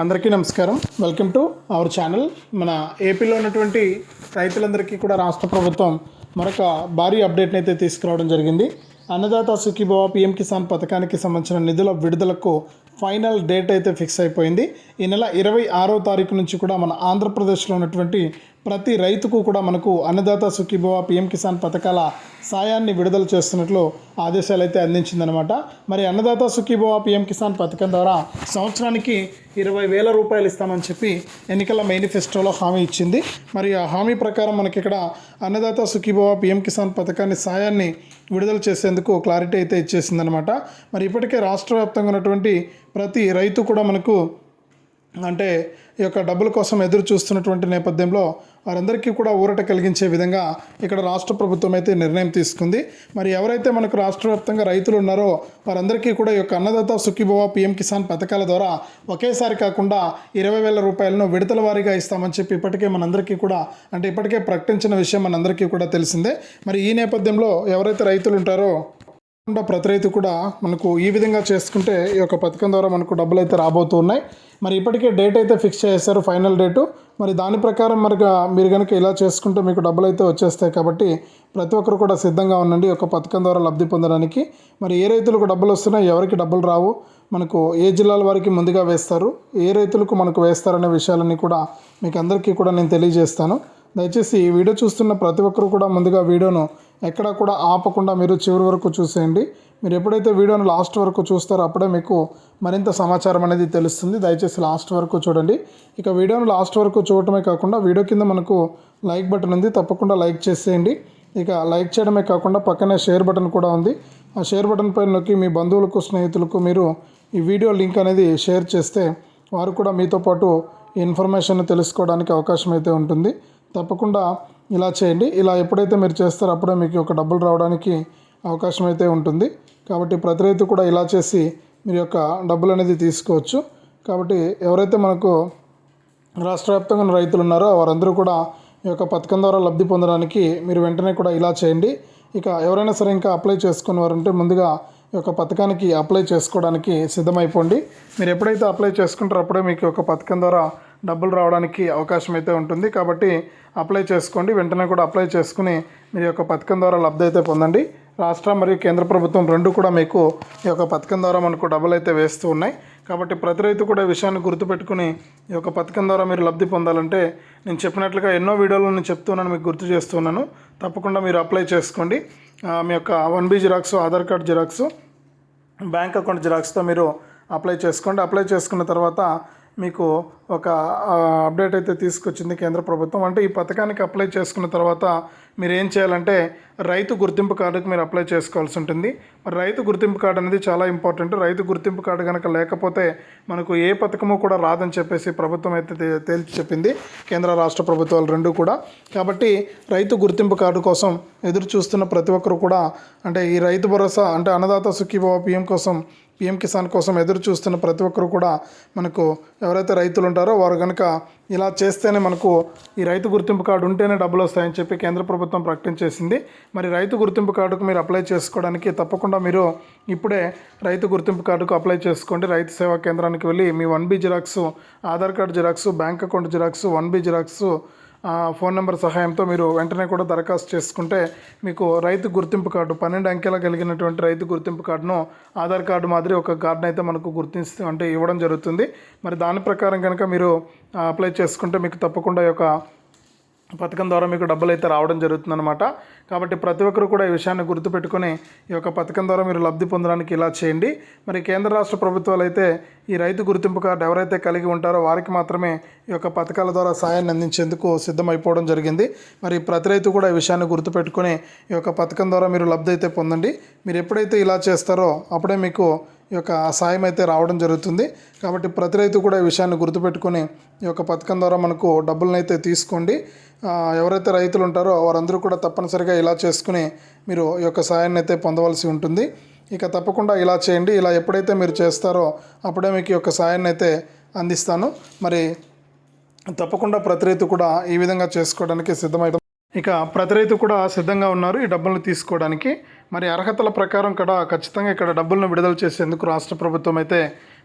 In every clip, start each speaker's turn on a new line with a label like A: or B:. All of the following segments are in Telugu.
A: అందరికీ నమస్కారం. వెల్కమ్ టు అవర్ ఛానల్ మన ఏపీలో ఉన్నటువంటి రైతులందరికీ కూడా రాష్ట్ర ప్రభుత్వం మరొక భారీ అప్డేట్ని అయితే తీసుకురావడం జరిగింది. అన్నదాత సుఖీభవ పిఎం కిసాన్ పథకానికి సంబంధించిన నిధుల విడుదలకు ఫైనల్ డేట్ అయితే ఫిక్స్ అయిపోయింది. ఈ నెల ఇరవై ఆరో తారీఖు నుంచి కూడా మన ఆంధ్రప్రదేశ్లో ఉన్నటువంటి ప్రతి రైతుకు కూడా మనకు అన్నదాత సుఖీభవ పిఎం కిసాన్ పథకాల సాయాన్ని విడుదల చేస్తున్నట్లు ఆదేశాలు అయితే అందించిందనమాట మరి అన్నదాత సుఖీభవ పిఎం కిసాన్ పథకం ద్వారా సంవత్సరానికి ఇరవై వేల రూపాయలు ఇస్తామని చెప్పి ఎన్నికల మేనిఫెస్టోలో హామీ ఇచ్చింది. మరి ఆ హామీ ప్రకారం మనకి ఇక్కడ అన్నదాత సుఖీభవ పిఎం కిసాన్ పథకాన్ని సాయాన్ని విడుదల చేసేందుకు క్లారిటీ అయితే ఇచ్చేసిందనమాట మరి ఇప్పటికే రాష్ట్ర వ్యాప్తంగా ఉన్నటువంటి ప్రతి రైతు కూడా మనకు అంటే ఈ యొక్క డబ్బుల కోసం ఎదురు చూస్తున్నటువంటి నేపథ్యంలో వారందరికీ కూడా ఊరట కలిగించే విధంగా ఇక్కడ రాష్ట్ర ప్రభుత్వం అయితే నిర్ణయం తీసుకుంది. మరి ఎవరైతే మనకు రాష్ట్ర వ్యాప్తంగా రైతులు ఉన్నారో వారందరికీ కూడా ఈ యొక్క అన్నదాత సుఖీభవ పిఎం కిసాన్ పథకాల ద్వారా ఒకేసారి కాకుండా ఇరవై వేల రూపాయలను విడతల వారీగా ఇస్తామని చెప్పి ఇప్పటికే మనందరికీ కూడా అంటే ఇప్పటికే ప్రకటించిన విషయం మనందరికీ కూడా తెలిసిందే. మరి ఈ నేపథ్యంలో ఎవరైతే రైతులు ఉంటారో ప్రతి రైతు కూడా మనకు ఈ విధంగా చేసుకుంటే ఈ యొక్క పథకం ద్వారా మనకు డబ్బులు అయితే రాబోతూ ఉన్నాయి మరి ఇప్పటికే డేట్ అయితే ఫిక్స్ చేశారు ఫైనల్ డేటు. మరి దాని ప్రకారం మరి మీరు కనుక ఇలా చేసుకుంటే మీకు డబ్బులు అయితే వచ్చేస్తాయి కాబట్టి ప్రతి ఒక్కరు కూడా సిద్ధంగా ఉండండి ఈ యొక్క పథకం ద్వారా లబ్ధి పొందడానికి. మరి ఏ రైతులకు డబ్బులు వస్తున్నాయి ఎవరికి డబ్బులు రావు మనకు ఏ జిల్లాల వారికి ముందుగా వేస్తారు ఏ రైతులకు మనకు వేస్తారనే విషయాలన్నీ కూడా మీకు అందరికీ కూడా నేను తెలియజేస్తాను. దయచేసి ఈ వీడియో చూస్తున్న ప్రతి ఒక్కరు కూడా ముందుగా వీడియోను ఎక్కడా కూడా ఆపకుండా మీరు చివరి వరకు చూసేయండి. మీరు ఎప్పుడైతే వీడియోను లాస్ట్ వరకు చూస్తారో అప్పుడే మీకు మరింత సమాచారం అనేది తెలుస్తుంది. దయచేసి లాస్ట్ వరకు చూడండి. ఇక వీడియోను లాస్ట్ వరకు చూడటమే కాకుండా వీడియో కింద మనకు లైక్ బటన్ ఉంది. తప్పకుండా లైక్ చేసేయండి. ఇక లైక్ చేయడమే కాకుండా పక్కనే షేర్ బటన్ కూడా ఉంది. ఆ షేర్ బటన్ పైన నొక్కి మీ బంధువులకు స్నేహితులకు మీరు ఈ వీడియో లింక్ అనేది షేర్ చేస్తే వారు కూడా మీతో పాటు ఈ ఇన్ఫర్మేషన్ తెలుసుకోవడానికి అవకాశం అయితే ఉంటుంది. తప్పకుండా ఇలా చేయండి. ఇలా ఎప్పుడైతే మీరు చేస్తారో అప్పుడే మీకు ఒక డబ్బులు రావడానికి అవకాశం అయితే ఉంటుంది. కాబట్టి ప్రతి రైతు కూడా ఇలా చేసి మీరు యొక్క డబ్బులు అనేది తీసుకోవచ్చు. కాబట్టి ఎవరైతే మనకు రాష్ట్ర వ్యాప్తంగా రైతులు ఉన్నారో వారందరూ కూడా ఈ యొక్క పథకం ద్వారా లబ్ధి పొందడానికి మీరు వెంటనే కూడా ఇలా చేయండి. ఇక ఎవరైనా సరే ఇంకా అప్లై చేసుకునేవారంటే ముందుగా ఈ యొక్క పథకానికి అప్లై చేసుకోవడానికి సిద్ధమైపోండి. మీరు ఎప్పుడైతే అప్లై చేసుకుంటారో అప్పుడే మీకు ఒక పథకం ద్వారా డబ్బులు రావడానికి అవకాశం అయితే ఉంటుంది. కాబట్టి అప్లై చేసుకోండి. వెంటనే కూడా అప్లై చేసుకుని మీ యొక్క పథకం ద్వారా లబ్ధి అయితే పొందండి. రాష్ట్ర మరియు కేంద్ర ప్రభుత్వం రెండు కూడా మీకు ఈ యొక్క పథకం ద్వారా మనకు డబ్బులు అయితే వేస్తూ ఉన్నాయి. కాబట్టి ప్రతి రైతు కూడా విషయాన్ని గుర్తుపెట్టుకుని ఈ యొక్క పథకం ద్వారా మీరు లబ్ధి పొందాలంటే నేను చెప్పినట్లుగా ఎన్నో వీడియోలు నేను చెప్తున్నాను మీకు గుర్తు చేస్తున్నాను. తప్పకుండా మీరు అప్లై చేసుకోండి. మీ యొక్క one B xerox Aadhaar card xerox bank account జిరాక్స్తో మీరు అప్లై చేసుకోండి. అప్లై చేసుకున్న తర్వాత మీకు ఒక అప్డేట్ అయితే తీసుకొచ్చింది కేంద్ర ప్రభుత్వం. అంటే ఈ పథకానికి అప్లై చేసుకున్న తర్వాత మీరు ఏం చేయాలంటే రైతు గుర్తింపు కార్డుకు మీరు అప్లై చేసుకోవాల్సి ఉంటుంది. మరి రైతు గుర్తింపు కార్డు అనేది చాలా ఇంపార్టెంట్ రైతు గుర్తింపు కార్డు కనుక లేకపోతే మనకు ఏ పథకము కూడా రాదని చెప్పేసి ప్రభుత్వం అయితే తే- తేల్చి చెప్పింది. కేంద్ర రాష్ట్ర ప్రభుత్వాలు రెండు కూడా. కాబట్టి రైతు గుర్తింపు కార్డు కోసం ఎదురు చూస్తున్న ప్రతి ఒక్కరు కూడా అంటే ఈ రైతు భరోసా అంటే అన్నదాత సుఖీభావ పిఎం కోసం పిఎం కిసాన్ కోసం ఎదురు చూస్తున్న ప్రతి ఒక్కరు కూడా మనకు ఎవరైతే రైతులు ఉంటారో వారు కనుక ఇలా చేస్తేనే మనకు ఈ రైతు గుర్తింపు కార్డు ఉంటేనే డబ్బులు వస్తాయని చెప్పి కేంద్ర ప్రభుత్వం ప్రకటించేసింది మరి రైతు గుర్తింపు కార్డుకు మీరు అప్లై చేసుకోవడానికి తప్పకుండా మీరు ఇప్పుడే రైతు గుర్తింపు కార్డుకు అప్లై చేసుకోండి. రైతు సేవా కేంద్రానికి వెళ్ళి మీ one B xerox Aadhaar card xerox bank account xerox one B xerox phone number సహాయంతో మీరు వెంటనే కూడా దరఖాస్తు చేసుకుంటే మీకు రైతు గుర్తింపు కార్డు పన్నెండు అంకెల కలిగినటువంటి రైతు గుర్తింపు కార్డును ఆధార్ కార్డు మాదిరి ఒక కార్డును అయితే మనకు గుర్తిస్తూ అంటే ఇవ్వడం జరుగుతుంది. మరి దాని ప్రకారం కనుక మీరు అప్లై చేసుకుంటే మీకు తప్పకుండా ఈ యొక్క పథకం ద్వారా మీకు డబ్బులు అయితే రావడం జరుగుతుందన్నమాట. కాబట్టి ప్రతి ఒక్కరు కూడా ఈ విషయాన్ని గుర్తుపెట్టుకొని ఈ యొక్క పథకం ద్వారా మీరు లబ్ధి పొందడానికి ఇలా చేయండి. మరి కేంద్ర రాష్ట్ర ప్రభుత్వాలు అయితే ఈ రైతు గుర్తింపు కార్డు ఎవరైతే కలిగి ఉంటారో వారికి మాత్రమే ఈ యొక్క పథకాల ద్వారా సాయాన్ని అందించేందుకు సిద్ధమైపోవడం జరిగింది. మరి ప్రతి రైతు కూడా ఈ విషయాన్ని గుర్తుపెట్టుకొని ఈ యొక్క పథకం ద్వారా మీరు లబ్ధి అయితే పొందండి. మీరు ఎప్పుడైతే ఇలా చేస్తారో అప్పుడే మీకు యొక్క సాయం అయితే రావడం జరుగుతుంది. కాబట్టి ప్రతి రైతు కూడా ఈ విషయాన్ని గుర్తుపెట్టుకొని ఈ యొక్క పథకం ద్వారా మనకు డబ్బులను అయితే తీసుకోండి. ఎవరైతే రైతులు ఉంటారో వారందరూ కూడా తప్పనిసరిగా ఇలా చేసుకుని మీరు ఈ యొక్క సాయాన్ని అయితే పొందవలసి ఉంటుంది. ఇక తప్పకుండా ఇలా చేయండి. ఇలా ఎప్పుడైతే మీరు చేస్తారో అప్పుడే మీకు ఈ యొక్క సాయాన్ని అయితే అందిస్తాను. మరి తప్పకుండా ప్రతి రైతు కూడా ఈ విధంగా చేసుకోవడానికి సిద్ధమైతే ఇక ప్రతి రైతు కూడా సిద్ధంగా ఉన్నారు ఈ డబ్బులను తీసుకోవడానికి. మరి అర్హతల ప్రకారం కూడా ఖచ్చితంగా ఇక్కడ డబ్బులను విడుదల చేసేందుకు రాష్ట్ర ప్రభుత్వం అయితే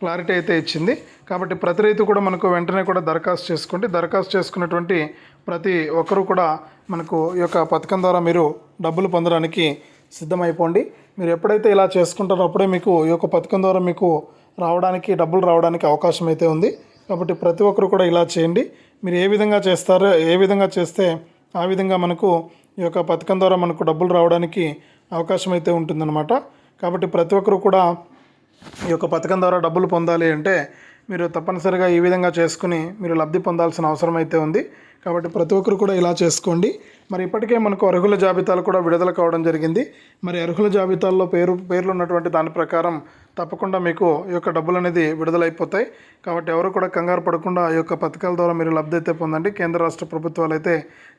A: క్లారిటీ అయితే ఇచ్చింది. కాబట్టి ప్రతి రైతు కూడా మనకు వెంటనే కూడా దరఖాస్తు చేసుకోండి. దరఖాస్తు చేసుకున్నటువంటి ప్రతి ఒక్కరూ కూడా మనకు ఈ యొక్క పథకం ద్వారా మీరు డబ్బులు పొందడానికి సిద్ధమైపోండి. మీరు ఎప్పుడైతే ఇలా చేసుకుంటారో అప్పుడే మీకు ఈ యొక్క పథకం ద్వారా మీకు రావడానికి డబ్బులు రావడానికి అవకాశం అయితే ఉంది. కాబట్టి ప్రతి ఒక్కరు కూడా ఇలా చేయండి. మీరు ఏ విధంగా చేస్తారో ఏ విధంగా చేస్తే ఆ విధంగా మనకు ఈ యొక్క పథకం ద్వారా మనకు డబ్బులు రావడానికి అవకాశం అయితే ఉంటుందన్నమాట. కాబట్టి ప్రతి ఒక్కరు కూడా ఈ యొక్క పథకం ద్వారా డబ్బులు పొందాలి అంటే మీరు తప్పనిసరిగా ఈ విధంగా చేసుకుని మీరు లబ్ధి పొందాల్సిన అవసరం అయితే ఉంది. కాబట్టి ప్రతి ఒక్కరు కూడా ఇలా చేసుకోండి. మరి ఇప్పటికే మనకు అర్హుల జాబితాలు కూడా విడుదల కావడం జరిగింది. మరి అర్హుల జాబితాల్లో పేరు పేర్లు ఉన్నటువంటి దాని ప్రకారం తప్పకుండా మీకు ఈ యొక్క డబ్బులు అనేది విడుదలైపోతాయి. కాబట్టి ఎవరు కూడా కంగారు పడకుండా ఈ యొక్క పథకాల ద్వారా మీరు లబ్ధి అయితే పొందండి. కేంద్ర రాష్ట్ర ప్రభుత్వాలు అయితే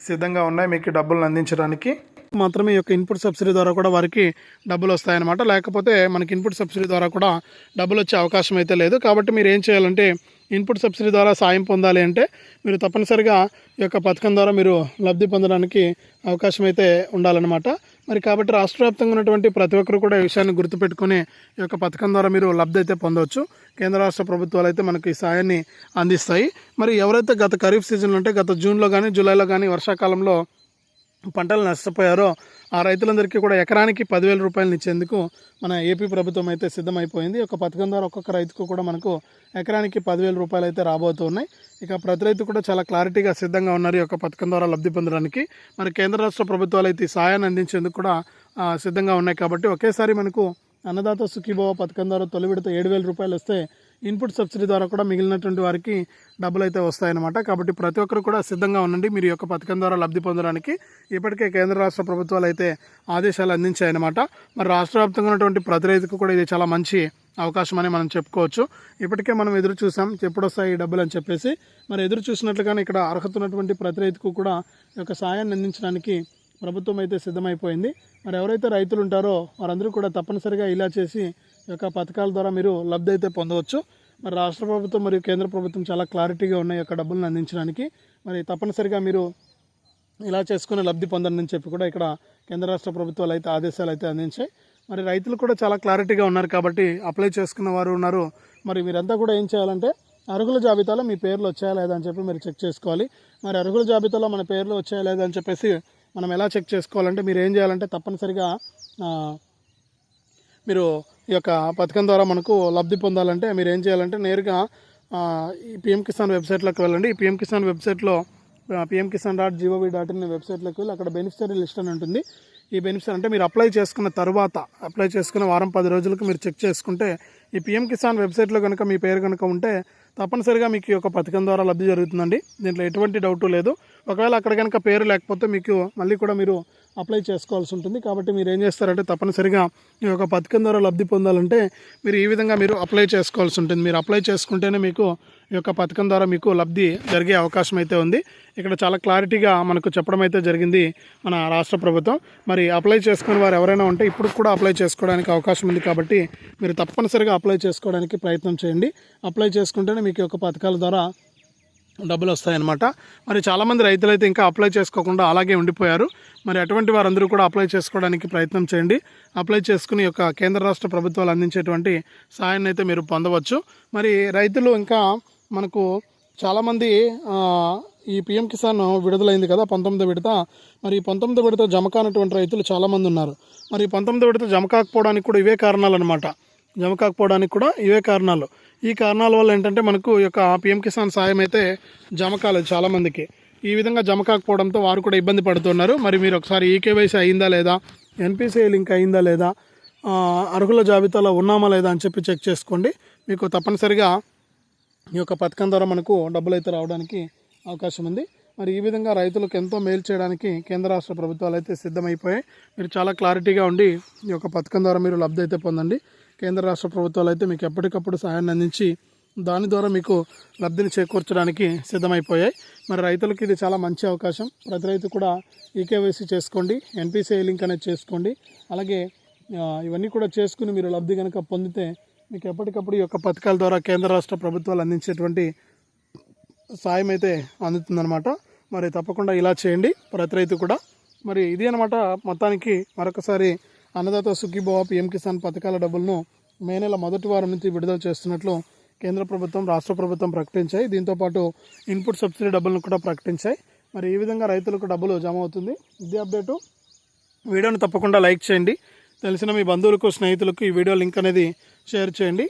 A: సిద్ధంగా ఉన్నాయి మీకు డబ్బులను అందించడానికి. మాత్రమే యొక్క ఇన్పుట్ సబ్సిడీ ద్వారా కూడా వారికి డబ్బులు వస్తాయన్నమాట. లేకపోతే మనకి ఇన్పుట్ సబ్సిడీ ద్వారా కూడా డబ్బులు వచ్చే అవకాశం అయితే లేదు. కాబట్టి మీరు ఏం చేయాలంటే ఇన్పుట్ సబ్సిడీ ద్వారా సాయం పొందాలి అంటే మీరు తప్పనిసరిగా ఈ యొక్క పథకం ద్వారా మీరు లబ్ధి పొందడానికి అవకాశం అయితే ఉండాలన్నమాట. మరి కాబట్టి రాష్ట్ర వ్యాప్తంగా ఉన్నటువంటి ప్రతి ఒక్కరు కూడా ఈ విషయాన్ని గుర్తుపెట్టుకుని ఈ యొక్క పథకం ద్వారా మీరు లబ్ధి అయితే పొందవచ్చు. కేంద్ర రాష్ట్ర ప్రభుత్వాలు అయితే మనకి ఈ సాయాన్ని అందిస్తాయి. మరి ఎవరైతే గత ఖరీఫ్ సీజన్లో అంటే గత జూన్లో కానీ జూలైలో కానీ వర్షాకాలంలో పంటలు నష్టపోయారో ఆ రైతులందరికీ కూడా ఎకరానికి పదివేల రూపాయలు ఇచ్చేందుకు మన ఏపీ ప్రభుత్వం అయితే సిద్ధమైపోయింది. ఒక పథకం ద్వారా ఒక్కొక్క రైతుకు కూడా మనకు ఎకరానికి పదివేల రూపాయలు అయితే రాబోతున్నాయి ఇక ప్రతి రైతు కూడా చాలా క్లారిటీగా సిద్ధంగా ఉన్నారు ఈ యొక్క పథకం ద్వారా లబ్ధి పొందడానికి. మరి కేంద్ర రాష్ట్ర ప్రభుత్వాలు అయితే ఈ సాయాన్ని అందించేందుకు కూడా సిద్ధంగా ఉన్నాయి. కాబట్టి ఒకేసారి మనకు అన్నదాత సుఖీభవ పథకం ద్వారా తొలి విడత ఏడు వేల రూపాయలు వస్తే ఇన్పుట్ సబ్సిడీ ద్వారా కూడా మిగిలినటువంటి వారికి డబ్బులు అయితే వస్తాయన్నమాట. కాబట్టి ప్రతి ఒక్కరు కూడా సిద్ధంగా ఉండండి. మీరు యొక్క పథకం ద్వారా లబ్ధి పొందడానికి ఇప్పటికే కేంద్ర రాష్ట్ర ప్రభుత్వాలు అయితే ఆదేశాలు అందించాయన్నమాట. మరి రాష్ట్ర వ్యాప్తంగా ఉన్నటువంటి ప్రతి రైతుకు కూడా ఇది చాలా మంచి అవకాశం అని మనం చెప్పుకోవచ్చు. ఇప్పటికే మనం ఎదురు చూసాం ఎప్పుడు వస్తాయి ఈ డబ్బులు అని చెప్పేసి. మరి ఎదురు చూసినట్లుగానే ఇక్కడ అర్హత ఉన్నటువంటి ప్రతి రైతుకు కూడా ఈ యొక్క సాయాన్ని అందించడానికి ప్రభుత్వం అయితే సిద్ధమైపోయింది. మరి ఎవరైతే రైతులు ఉంటారో వారందరూ కూడా తప్పనిసరిగా ఇలా చేసి ఈ యొక్క పథకాల ద్వారా మీరు లబ్ధి అయితే పొందవచ్చు. మరి రాష్ట్ర ప్రభుత్వం మరియు కేంద్ర ప్రభుత్వం చాలా క్లారిటీగా ఉన్నాయి యొక్క డబ్బులను అందించడానికి. మరి తప్పనిసరిగా మీరు ఇలా చేసుకుని లబ్ధి పొందండి చెప్పి కూడా ఇక్కడ కేంద్ర రాష్ట్ర ప్రభుత్వాలు అయితే ఆదేశాలు అయితే అందించాయి. మరి రైతులు కూడా చాలా క్లారిటీగా ఉన్నారు కాబట్టి అప్లై చేసుకున్న వారు ఉన్నారు. మరి మీరంతా కూడా ఏం చేయాలంటే అర్హుల జాబితాలో మీ పేర్లు వచ్చాయా లేదా అని చెప్పి మీరు చెక్ చేసుకోవాలి. మరి అర్హుల జాబితాలో మన పేర్లు వచ్చాయా లేదా అని చెప్పేసి మనం ఎలా చెక్ చేసుకోవాలంటే మీరు ఏం చేయాలంటే తప్పనిసరిగా మీరు ఈ యొక్క పథకం ద్వారా మనకు లబ్ధి పొందాలంటే మీరు ఏం చేయాలంటే నేరుగా ఈ పిఎం కిసాన్ వెబ్సైట్లోకి వెళ్ళండి. ఈ పిఎం కిసాన్ వెబ్సైట్లో PM Kisan dot gov dot in వెబ్సైట్లోకి వెళ్ళి అక్కడ బెనిఫిషరీ లిస్ట్ అని ఉంటుంది. ఈ బెనిఫిషరీ అంటే మీరు అప్లై చేసుకున్న తర్వాత అప్లై చేసుకున్న వారం పది రోజులకు మీరు చెక్ చేసుకుంటే ఈ పిఎం కిసాన్ వెబ్సైట్లో కనుక మీ పేరు కనుక ఉంటే తప్పనిసరిగా మీకు ఈ యొక్క పథకం ద్వారా లబ్ధి జరుగుతుందండి. దీంట్లో ఎటువంటి డౌట్ లేదు. ఒకవేళ అక్కడ కనుక పేరు లేకపోతే మీకు మళ్ళీ కూడా మీరు అప్లై చేసుకోవాల్సి ఉంటుంది. కాబట్టి మీరు ఏం చేస్తారంటే తప్పనిసరిగా ఈ యొక్క పథకం ద్వారా లబ్ధి పొందాలంటే మీరు ఈ విధంగా మీరు అప్లై చేసుకోవాల్సి ఉంటుంది. మీరు అప్లై చేసుకుంటేనే మీకు ఈ యొక్క పథకం ద్వారా మీకు లబ్ధి జరిగే అవకాశం అయితే ఉంది. ఇక్కడ చాలా క్లారిటీగా మనకు చెప్పడం అయితే జరిగింది మన రాష్ట్ర ప్రభుత్వం. మరి అప్లై చేసుకుని వారు ఎవరైనా ఉంటే ఇప్పుడు కూడా అప్లై చేసుకోవడానికి అవకాశం ఉంది. కాబట్టి మీరు తప్పనిసరిగా అప్లై చేసుకోవడానికి ప్రయత్నం చేయండి. అప్లై చేసుకుంటేనే మీకు ఈ యొక్క పథకాల ద్వారా డబ్బులు వస్తాయన్నమాట మరి చాలామంది రైతులు అయితే ఇంకా అప్లై చేసుకోకుండా అలాగే ఉండిపోయారు. మరి అటువంటి వారందరూ కూడా అప్లై చేసుకోవడానికి ప్రయత్నం చేయండి. అప్లై చేసుకుని యొక్క కేంద్ర రాష్ట్ర ప్రభుత్వాలు అందించేటువంటి సహాయాన్ని అయితే మీరు పొందవచ్చు. మరి రైతులు ఇంకా మనకు చాలామంది ఈ పిఎం కిసాన్ విడుదలైంది కదా పంతొమ్మిది విడత. మరి ఈ పంతొమ్మిది విడత జమ కానటువంటి రైతులు చాలామంది ఉన్నారు. మరి పంతొమ్మిది విడత జమ కాకపోవడానికి కూడా ఇవే కారణాలు అనమాట జమ కాకపోవడానికి కూడా ఇవే కారణాలు. ఈ కారణాల వల్ల ఏంటంటే మనకు ఈ యొక్క పిఎం కిసాన్ సాయం అయితే జమ కాలేదు చాలామందికి ఈ విధంగా జమ కాకపోవడంతో వారు కూడా ఇబ్బంది పడుతున్నారు. మరి మీరు ఒకసారి ఈకేవైసీ అయిందా లేదా? ఎన్పిసిఐ లింక్ అయిందా లేదా? అర్హుల జాబితాలో ఉన్నామా లేదా అని చెప్పి చెక్ చేసుకోండి. మీకు తప్పనిసరిగా ఈ యొక్క పథకం ద్వారా మనకు డబ్బులు అయితే రావడానికి అవకాశం ఉంది. మరి ఈ విధంగా రైతులకు ఎంతో మేలు చేయడానికి కేంద్ర రాష్ట్ర ప్రభుత్వాలు అయితే సిద్ధమైపోయాయి. మీరు చాలా క్లారిటీగా ఉండి ఈ యొక్క పథకం ద్వారా మీరు లబ్ధి అయితే పొందండి. కేంద్ర రాష్ట్ర ప్రభుత్వాలు అయితే మీకు ఎప్పటికప్పుడు సహాయాన్ని అందించి దాని ద్వారా మీకు లబ్ధిని చేకూర్చడానికి సిద్ధమైపోయాయి. మరి రైతులకు ఇది చాలా మంచి అవకాశం. ప్రతి రైతు కూడా ఈకేవైసీ చేసుకోండి ఎన్పిసిఐ లింక్ అనేది చేసుకోండి. అలాగే ఇవన్నీ కూడా చేసుకుని మీరు లబ్ధి కనుక పొందితే మీకు ఎప్పటికప్పుడు ఈ యొక్క పథకాల ద్వారా కేంద్ర రాష్ట్ర ప్రభుత్వాలు అందించేటువంటి సాయం అయితే అందుతుందన్నమాట. మరి తప్పకుండా ఇలా చేయండి ప్రతి రైతు కూడా. మరి ఇది అనమాట మొత్తానికి మరొకసారి అన్నదాత సుఖీభవ పిఎం కిసాన్ పథకాల డబ్బులను మే నెల మొదటి వారం నుంచి విడుదల చేస్తున్నట్లు కేంద్ర ప్రభుత్వం రాష్ట్ర ప్రభుత్వం ప్రకటించాయి. దీంతోపాటు ఇన్పుట్ సబ్సిడీ డబ్బులను కూడా ప్రకటించాయి. మరి ఈ విధంగా రైతులకు డబ్బులు జమ అవుతుంది. ఇది అప్డేటు. వీడియోను తప్పకుండా లైక్ చేయండి. తెలిసిన మీ బంధువులకు స్నేహితులకు ఈ వీడియో లింక్ అనేది షేర్ చేయండి.